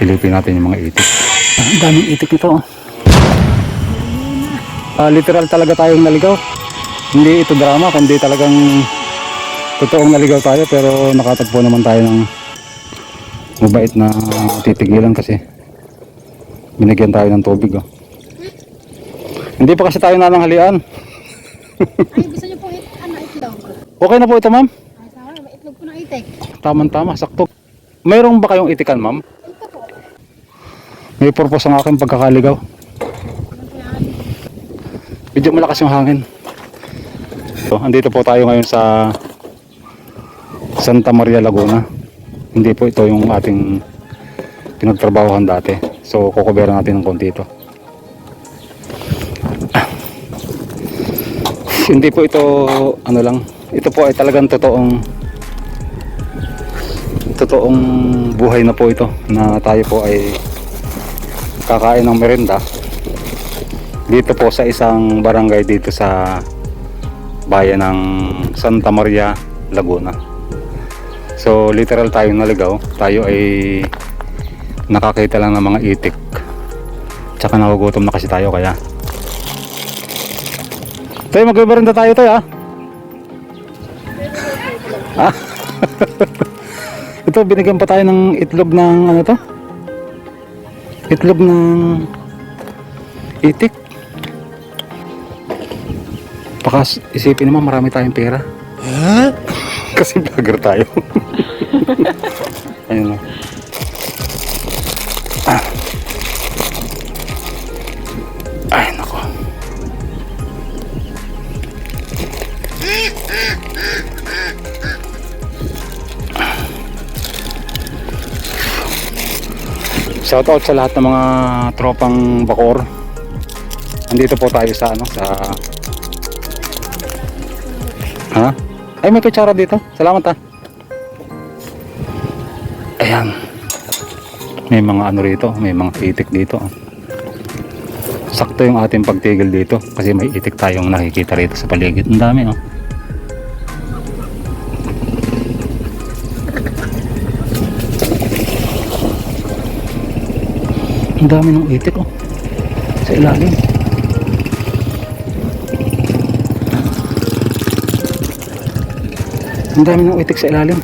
Silipin natin yung mga itik. Ah, Ang daming itik nito. oh. Ah, literal talaga tayong naligaw. Hindi ito drama, kundi talagang totoong naligaw tayo pero nakatagpo naman tayo ng mabait na titigilan kasi binigyan tayo ng tubig. Oh. Hindi pa kasi tayo nananghalian. Ay, gusto niyo pong it, ano, itlog? Okay na po ito ma'am. Ay, may itlog po ng itik. Tama-tama, sakto. Mayroong ba kayong itikan ma'am? May purpose ang aking pagkakaligaw. Medyo malakas yung hangin. So, andito po tayo ngayon sa Santa Maria Laguna. Hindi po ito yung ating pinagtrabahohan dati. So, kukuberan natin ng konti ito. Hindi po ito, ano lang, ito po ay talagang totoong totoong buhay na po ito na tayo po ay kakain ng merenda dito po sa isang barangay dito sa bayan ng Santa Maria, Laguna. So literal tayo naligaw. Tayo ay nakakita lang ng mga itik. Tsaka nagugutom na kasi tayo kaya. Tayo magbibarenda tayo tayo ah. Ah. Ito binigyan pa tayo ng itlog ng ano to? Itlog ng itik. Baka isipin naman marami tayong pera. Kasi vlogger tayo. Ayun lang. Shoutout sa lahat ng mga tropang bakor. Andito po tayo sa ano sa Ha? Ay, may kutsara dito. Salamat ha. Ayan. May mga ano rito. May mga itik dito. Sakto yung ating pagtigil dito. Kasi may itik tayong nakikita rito sa paligid. Ang dami oh. Ang dami ng itik oh. Sa ilalim. Ang dami ng itik sa ilalim.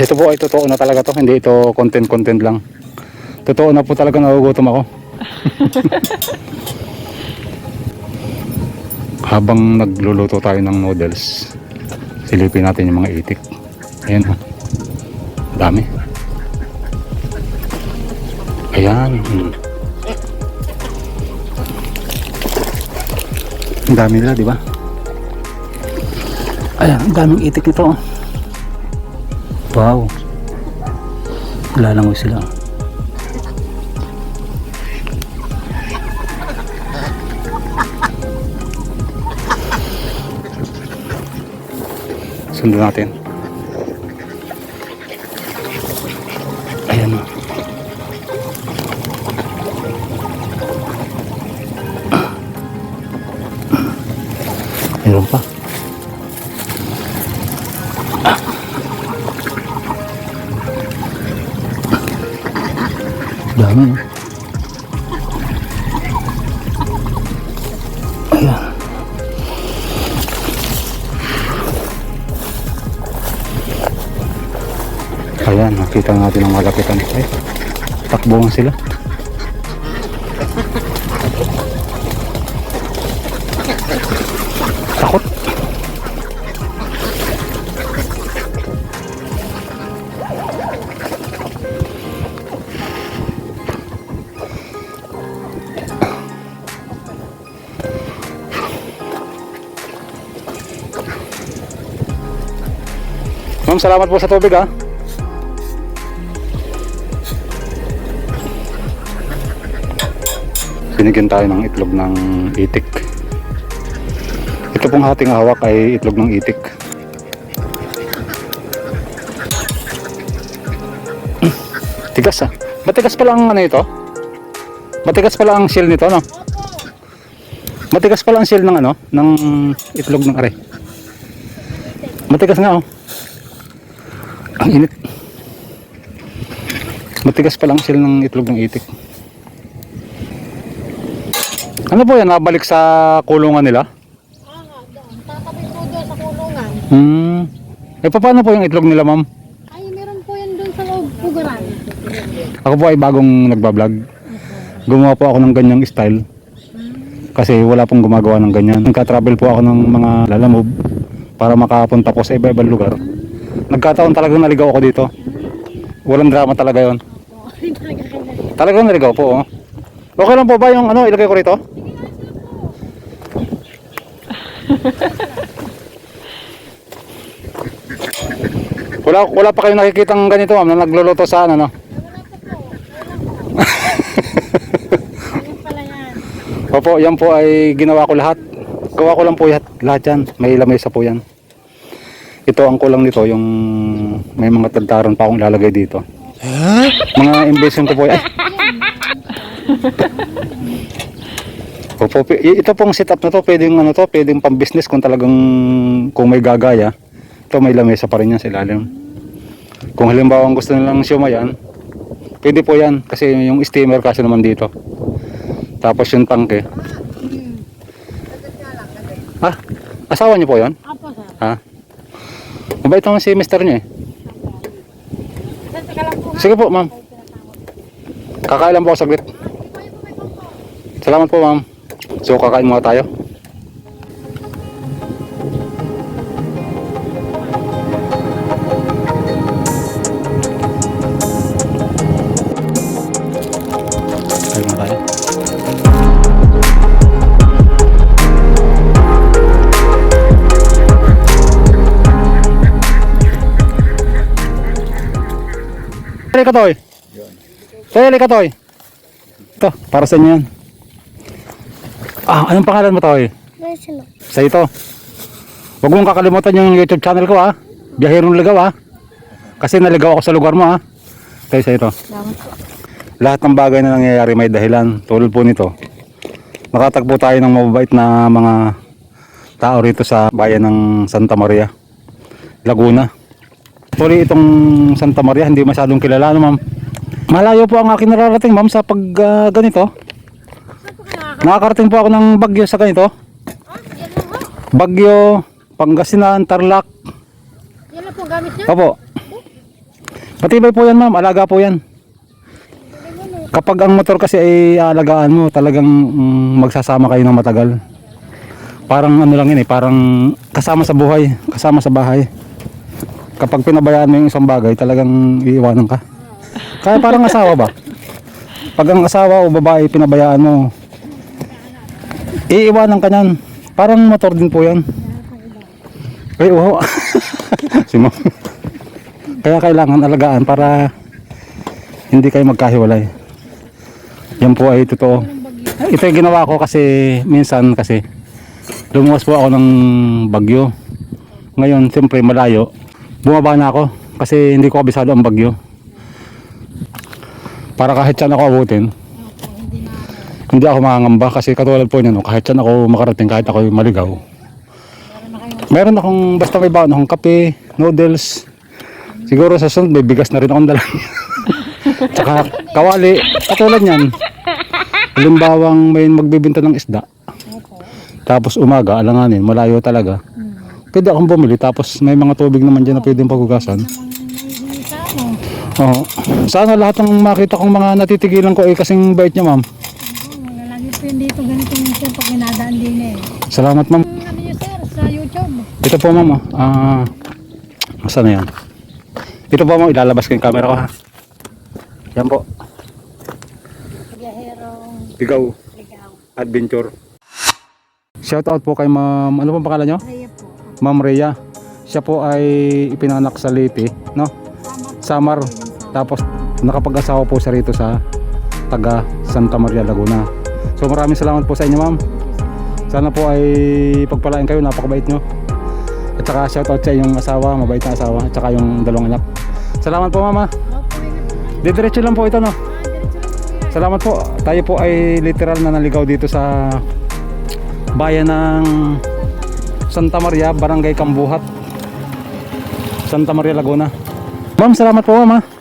Ito po ay totoo na talaga to, hindi ito content-content lang. Totoo na po talaga nagugutom ako. Habang nagluluto tayo ng noodles, silipin natin yung mga itik. Ayan ha. Dami. Ayan. Hmm. Ang dami nila, di ba? Ayan, ang daming itik nito. oh. Wow. Lalangoy sila. Sundan natin. Dami. Ayan. Ayan, nakita natin ang malapitan. Ay, takbo sila. Ma'am, salamat po sa tubig ha. Binigyan tayo ng itlog ng itik. Ito pong ating hawak ay itlog ng itik. Tigas ah. Matigas pala ang ano ito? Matigas pala ang shell nito, no? Matigas pala ang shell ng ano, ng itlog ng are. Matigas nga oh. Ang init. Matigas pa lang sila ng itlog ng itik. Ano po yan? Nabalik sa kulungan nila? Ah, doon. Tatabi po doon sa kulungan. Hmm. Eh, paano po yung itlog nila, ma'am? Ay, meron po yan doon sa loob pugaran. Ako po ay bagong nagbablog. Gumawa po ako ng ganyang style. Kasi wala pong gumagawa ng ganyan. Nagka-travel po ako ng mga lalamob para makapunta po sa iba-ibang lugar. Nagkataon talagang naligaw ako dito. Walang drama talaga yon. Talagang naligaw po. Oh. Okay lang po ba yung ano, ilagay ko rito? wala, wala pa kayo nakikitang ganito ma'am na nagluluto sa ano, no? Opo, yan po ay ginawa ko lahat. Gawa ko lang po lahat, lahat yan. May lamesa po yan. Ito ang kulang nito, yung may mga tagtaran pa akong ilalagay dito. Mga invention ko po. Ay. Opo, ito pong setup na to, pwedeng ano to, pwedeng pang business kung talagang kung may gagaya. Ito may lamesa pa rin yan sa ilalim. Kung halimbawa ang gusto nilang siumayan, pwede po yan kasi yung steamer kasi naman dito. Tapos yung tangke. Hmm. Ah, asawa niyo po yon? Apo, sir. Ha? Mabait naman si mister niyo eh. Sige po, ma'am. Kakain lang po ako saglit. Salamat po, ma'am. So, kakain muna tayo. Tele ka, Toy. Tele ka, Toy. Ito, para sa inyo yan. Ah, anong pangalan mo, Toy? Resilo. Sa ito. Huwag mong kakalimutan yung YouTube channel ko, ha? Biyahirong Ligaw, ha? Kasi naligaw ako sa lugar mo, ha? Tayo sa ito. Salamat po. Lahat ng bagay na nangyayari may dahilan. Tulad po nito. Nakatagpo tayo ng mababait na mga tao rito sa bayan ng Santa Maria, Laguna. Actually, itong Santa Maria hindi masyadong kilala, no, ma'am? Malayo po ang aking nararating, ma'am, sa pag ah, ganito. Nakakarating po ako ng Bagyo sa ganito. Bagyo, Pangasinan, Tarlac. Yan lang po gamit niya. Opo. Patibay po yan, ma'am. Alaga po yan. Kapag ang motor kasi ay aalagaan mo, talagang mm, magsasama kayo ng matagal. Parang ano lang yun eh, parang kasama sa buhay, kasama sa bahay. Kapag pinabayaan mo yung isang bagay, talagang iiwanan ka. Kaya parang asawa ba? Pag ang asawa o babae pinabayaan mo, iiwanan ka niyan. Parang motor din po yan. Ay, wow. si. Kaya kailangan alagaan para hindi kayo magkahiwalay. Yan po ay totoo. Ito yung ginawa ko kasi minsan kasi lumuwas po ako ng bagyo. Ngayon, siyempre malayo. Bumaba na ako kasi hindi ko kabisado ang bagyo. Para kahit saan ako abutin, hindi ako makangamba kasi katulad po niyan, no, kahit saan ako makarating, kahit ako maligaw. Meron akong, basta may baon akong kape, noodles, Siguro sa sunod may bigas na rin akong dala. Tsaka kawali. Katulad niyan. Halimbawang may magbibinta ng isda. Tapos umaga, alanganin, malayo talaga. Pwede akong bumili. Tapos may mga tubig naman dyan na pwedeng paghugasan. Sa ano? Oo. Sana lahat ng makita kong mga natitigilan ko ay kasing bait niya ma'am. Lagi po yun dito ganito pag inadaan din eh. Salamat ma'am. Yung ano niyo sir sa YouTube. Ito po ma'am. oh. Ah, saan na yan? Ito po ma'am, ilalabas ko yung camera ko ha. Yan po. Biyaherong Ikaw. ligaw. Adventure. Shout out po kay ma'am, ano pong pangalan nyo? Raya po. Ma'am Rhea. Siya po ay ipinanganak sa Leyte, no? Samar. Tapos nakapag-asawa po siya rito sa taga Santa Maria Laguna. So maraming salamat po sa inyo ma'am. Sana po ay pagpalain kayo, napakabait nyo. At saka shout out sa inyong asawa, mabait na asawa, at saka yung dalawang anak. Salamat po mama. Didiretso lang po ito no. Salamat po. Tayo po ay literal na naligaw dito sa bayan ng Santa Maria, Barangay Kambuhat. Santa Maria, Laguna. Ma'am, salamat po ma'am.